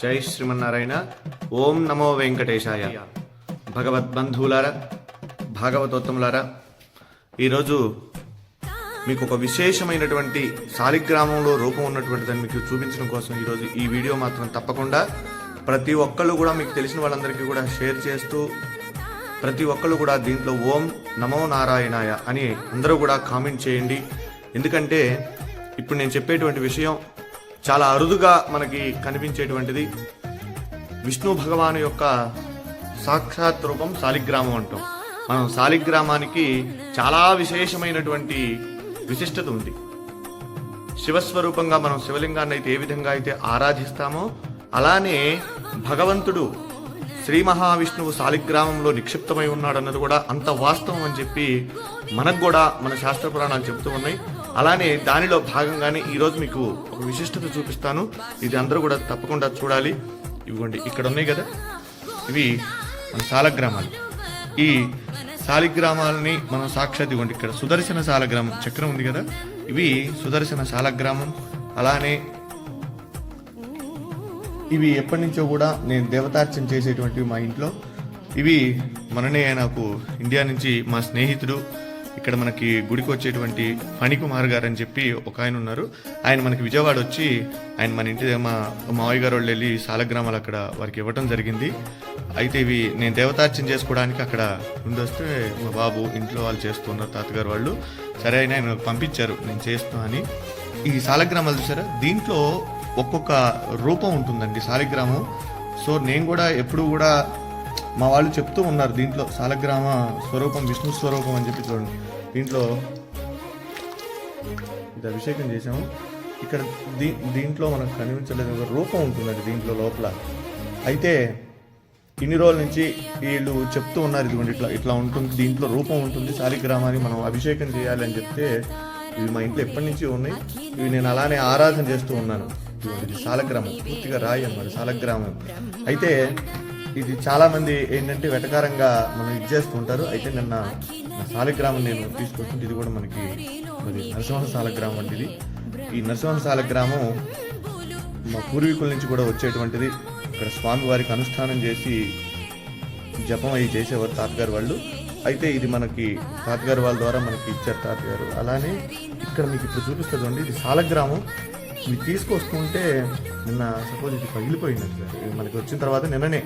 జై శ్రీమన్నారాయణ. ఓం నమో వెంకటేశాయ. భగవద్బంధువులారా భాగవతోత్తములారా ఈరోజు మీకు ఒక విశేషమైనటువంటి శాలిగ్రామంలో రూపం ఉన్నటువంటి దాన్ని మీకు చూపించడం కోసం ఈరోజు ఈ వీడియో మాత్రం తప్పకుండా ప్రతి ఒక్కళ్ళు కూడా మీకు తెలిసిన వాళ్ళందరికీ కూడా షేర్ చేస్తూ ప్రతి ఒక్కళ్ళు కూడా దీంట్లో ఓం నమో నారాయణాయ అని అందరూ కూడా కామెంట్ చేయండి. ఎందుకంటే ఇప్పుడు నేను చెప్పేటువంటి విషయం చాలా అరుదుగా మనకి కనిపించేటువంటిది విష్ణు భగవాను యొక్క సాక్షాత్ రూపం శాలిగ్రామం అంటాం. మనం శాలిగ్రామానికి చాలా విశేషమైనటువంటి విశిష్టత ఉంది. శివస్వరూపంగా మనం శివలింగాన్ని అయితే ఏ విధంగా అయితే ఆరాధిస్తామో అలానే భగవంతుడు శ్రీ మహావిష్ణువు శాలిగ్రామంలో నిక్షిప్తమై ఉన్నాడు అన్నది కూడా అంత వాస్తవం అని చెప్పి మనకు కూడా మన శాస్త్ర పురాణాలు చెబుతూ ఉన్నాయి. అలానే దానిలో భాగంగానే ఈరోజు మీకు ఒక విశిష్టత చూపిస్తాను. ఇది అందరూ కూడా తప్పకుండా చూడాలి. ఇవ్వండి ఇక్కడ ఉన్నాయి కదా? ఇవి మన శాలగ్రామాలు. ఈ శాలిగ్రామాలని మనం సాక్షాత్ ఇవ్వండి. ఇక్కడ సుదర్శన శాలగ్రామం చక్రం ఉంది కదా? ఇవి సుదర్శన శాలగ్రామం. అలానే ఇవి ఎప్పటి నుంచో కూడా నేను దేవతార్చన చేసేటువంటివి మా ఇంట్లో. ఇవి మననే నాకు ఇండియా నుంచి మా స్నేహితుడు. ఇక్కడ మనకి గుడికి వచ్చేటువంటి ఫణికుమార్ గారు అని చెప్పి ఒక ఆయన ఉన్నారు. ఆయన మనకి విజయవాడ వచ్చి ఆయన మన ఇంటి మా మావయ్య గారు వాళ్ళు వెళ్ళి సాలగ్రామాలు అక్కడ వారికి ఇవ్వటం జరిగింది. అయితే ఇవి నేను దేవతార్చన చేసుకోవడానికి అక్కడ ముందు వస్తే మా బాబు ఇంట్లో వాళ్ళు చేస్తున్నారు తాతగారు వాళ్ళు. సరే అయినా ఆయన పంపించారు నేను చేస్తున్నా అని. ఈ సాలగ్రామాలు చూసారా? దీంట్లో ఒక్కొక్క రూపం ఉంటుందండి సాలిగ్రామం. సో నేను కూడా ఎప్పుడు కూడా మా వాళ్ళు చెప్తూ ఉన్నారు దీంట్లో సాలగ్రామ స్వరూపం విష్ణు స్వరూపం అని చెప్పి చూడండి. దీంట్లో ఇది అభిషేకం చేసాము ఇక్కడ దీ దీంట్లో మనకు కనిపించలేదు రూపం రూపం ఉంటుందండి దీంట్లో లోపల. అయితే ఇన్ని రోజుల నుంచి వీళ్ళు చెప్తూ ఉన్నారు ఇదిగోండి ఇట్లా ఇట్లా ఉంటుంది దీంట్లో రూపం ఉంటుంది సాలిగ్రామాన్ని మనం అభిషేకం చేయాలి అని చెప్తే ఇవి మా ఇంట్లో ఎప్పటి నుంచి ఉన్నాయి. ఇవి నేను అలానే ఆరాధన చేస్తూ ఉన్నాను. ఇది శాలగ్రామం పూర్తిగా రాయి అన్నమాట శాలగ్రామం అయితే ఇది చాలా మంది ఏంటంటే వెటకారంగా మనం ఇది చేస్తుంటారు. అయితే నిన్న సాలగ్రామం శాలగ్రామం నేను తీసుకొచ్చింది ఇది కూడా మనకి మరి నరసింహ సాలగ్రామం వంటిది. ఈ నరసింహ సాలగ్రామం మా పూర్వీకుల నుంచి కూడా వచ్చేటువంటిది. ఇక్కడ స్వామివారికి అనుష్ఠానం చేసి జపం అవి చేసేవారు తాతగారు వాళ్ళు. అయితే ఇది మనకి తాతగారు వాళ్ళ ద్వారా మనకి ఇచ్చారు తాతగారు. అలానే ఇక్కడ మీకు ఇప్పుడు చూపిస్తుంది ఇది సాలగ్రామం ఇది తీసుకొస్తుంటే నిన్న సపోజ్ ఇది పగిలిపోయింది. సార్ ఇది మనకి వచ్చిన తర్వాత నిన్ననే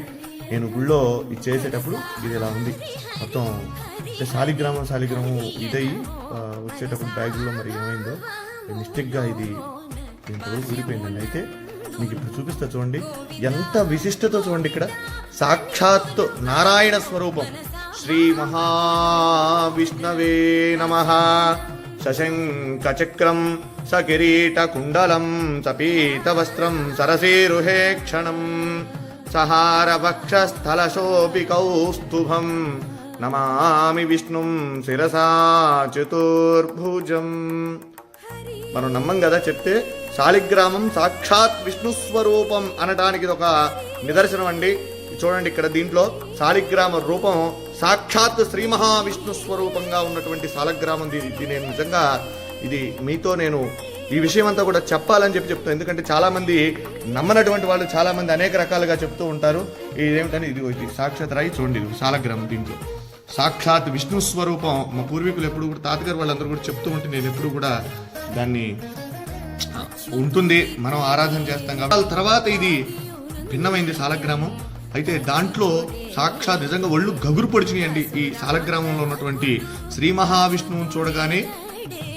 నేను గుళ్ళో ఇది చేసేటప్పుడు ఇది ఇలా ఉంది? మొత్తం అంటే శాలిగ్రామం శాలిగ్రామం ఇదయ్యి వచ్చేటప్పుడు బ్యాగులో మరి ఏమైందో? మిస్టేక్గా ఇది ఇంతవరకు ఊడిపోయిందండి అయితే మీకు ఇప్పుడు చూపిస్తా చూడండి. ఎంత విశిష్టత చూడండి ఇక్కడ. సాక్షాత్ నారాయణ స్వరూపం. శ్రీ మహావిష్ణవే నమ. శశంక చక్రం సకిరీట కుండలం సపీత వస్త్రం సరసీరుహే క్షణం. సహార నమామి విష్ణుం శిరసా చతుర్భుజం. మనం నమ్మం కదా చెప్తే శాలిగ్రామం సాక్షాత్ విష్ణు స్వరూపం అనడానికి ఇది ఒక నిదర్శనం అండి. చూడండి ఇక్కడ దీంట్లో శాలిగ్రామ రూపం సాక్షాత్ శ్రీ మహావిష్ణు స్వరూపంగా ఉన్నటువంటి శాలగ్రామం దీని నేను నిజంగా ఇది మీతో నేను ఈ విషయం అంతా కూడా చెప్పాలని చెప్పి చెప్తాను ఎందుకంటే చాలామంది నమ్మనటువంటి వాళ్ళు చాలామంది అనేక రకాలుగా చెప్తూ ఉంటారు. ఇదేమిటని ఇది ఇది సాక్షాత్ రాయి చూడండి ఇది శాలగ్రామం దీంట్లో. సాక్షాత్ విష్ణు స్వరూపం. మా పూర్వీకులు ఎప్పుడు కూడా తాతగారు వాళ్ళందరూ కూడా చెప్తూ ఉంటే నేను ఎప్పుడు కూడా దాన్ని ఉంటుంది. మనం ఆరాధన చేస్తాం కాబట్టి. వాళ్ళ తర్వాత ఇది భిన్నమైంది సాలగ్రామం. అయితే దాంట్లో సాక్షాత్ నిజంగా ఒళ్ళు గగురు పొడిచినాయండి ఈ సాలగ్రామంలో ఉన్నటువంటి శ్రీ మహావిష్ణువుని చూడగానే.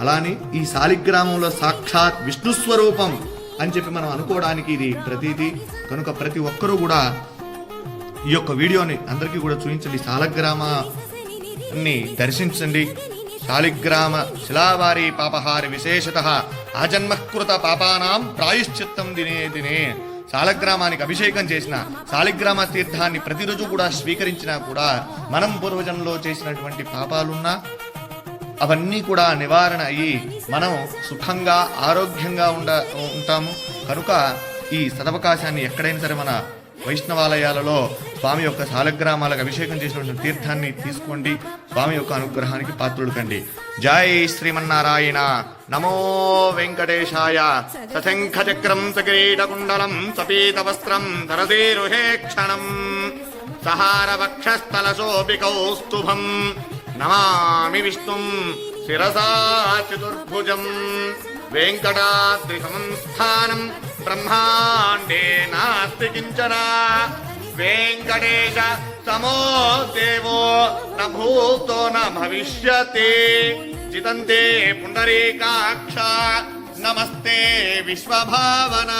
అలానే ఈ శాలిగ్రామంలో సాక్షాత్ విష్ణు స్వరూపం అని చెప్పి మనం అనుకోవడానికి ఇది ప్రతీది కనుక ప్రతి ఒక్కరూ కూడా ఈ యొక్క వీడియోని అందరికీ కూడా చూపించండి. శాలగ్రామాన్ని దర్శించండి. శాలిగ్రామ శిలావారి పాపహారి విశేషత ఆజన్మకృత పాపానాం ప్రాయశ్చిత్తం దినే దినే. శాలగ్రామానికి అభిషేకం చేసిన శాలిగ్రామ తీర్థాన్ని ప్రతిరోజు కూడా స్వీకరించినా కూడా మనం పూర్వజంలో చేసినటువంటి పాపాలున్నా అవన్నీ కూడా నివారణ అయ్యి మనం సుఖంగా ఆరోగ్యంగా ఉండ ఉంటాము. కనుక ఈ సదవకాశాన్ని ఎక్కడైనా సరే మన వైష్ణవాలయాలలో స్వామి యొక్క శాలగ్రామాలకు అభిషేకం చేసినటువంటి తీర్థాన్ని తీసుకోండి. స్వామి యొక్క అనుగ్రహానికి పాత్రుడు కండి జై శ్రీమన్నారాయణ. నమో వెంకటేశాయ. సశంఖ చక్రం సకిరీటకుండలం సపీత వస్త్రం ధరసేరుహే క్షణం. సహార కౌస్తుభం నమామి విష్ణుం శిరసా చతుర్భుజం వెంకటాద్రి సంస్థానం బ్రహ్మాండే నాస్తి కించన. వెంకటేశ సమో దేవో నూతో భూతో న జితంతే పుండరీకాక్ష. నమస్తే విశ్వభావన.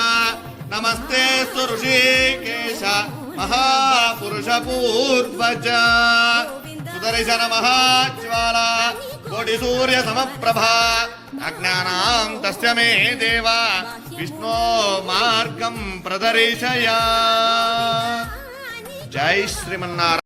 నమస్తే సుఋషికేశ. మహాపురుష పూర్వజ. సుదర్శన మహాజ్వాల కోటి సూర్య సమప్రభా అజ్ఞానాం తస్య మే దేవ విష్ణో మార్గం ప్రదర్శయ జై శ్రీమన్నారాయణ